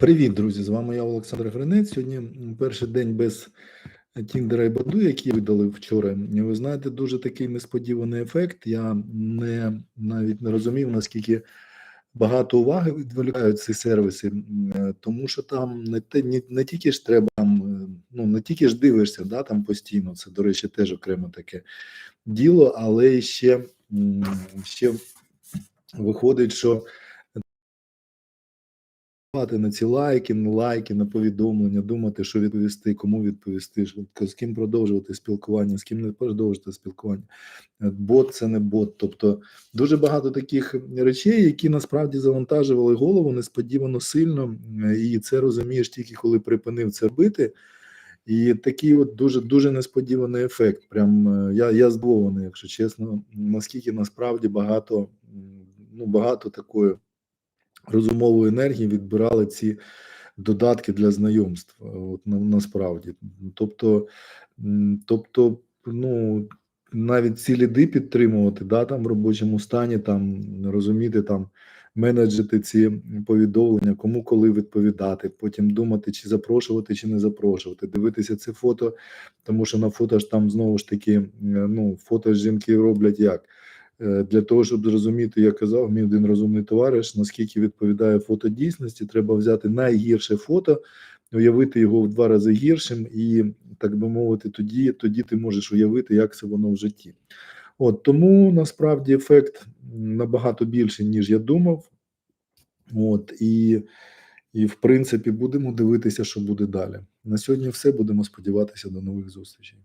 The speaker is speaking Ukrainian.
Привіт, друзі! З вами я, Олександр Гринець. Сьогодні перший день без Тіндера і Баду, які видали вчора. Ви знаєте, дуже такий несподіваний ефект. Я не навіть не розумів, наскільки багато уваги відволікають ці сервіси, тому що там не не, не тільки ж треба ну не тільки ж дивишся, да, там постійно. Це, до речі, теж окремо таке діло, але ще, ще виходить, що на ці лайки, на лайки, на повідомлення, думати, що відповісти, кому відповісти, з ким продовжувати спілкування, з ким не продовжувати спілкування. Е, Бот це не бот. Тобто дуже багато таких речей, які насправді завантажували голову несподівано сильно, і це розумієш тільки коли припинив це робити. І такий от дуже дуже несподіваний ефект. Прям е, я, я здивований, якщо чесно, наскільки насправді багато, ну багато такої розумової енергії відбирали ці додатки для знайомств. От на, насправді, тобто, тобто, ну навіть ці ліди підтримувати, да, там в робочому стані, там розуміти там. Менеджити ці повідомлення, кому коли відповідати, потім думати, чи запрошувати, чи не запрошувати, дивитися це фото, тому що на фото ж там знову ж таки, ну фото ж жінки роблять як для того, щоб зрозуміти, як казав мій один розумний товариш, наскільки відповідає фото дійсності, треба взяти найгірше фото, уявити його в два рази гіршим, і так би мовити, тоді, тоді ти можеш уявити, як це воно в житті. От тому насправді ефект набагато більший, ніж я думав. От і, і в принципі будемо дивитися, що буде далі. На сьогодні все. Будемо сподіватися до нових зустрічей.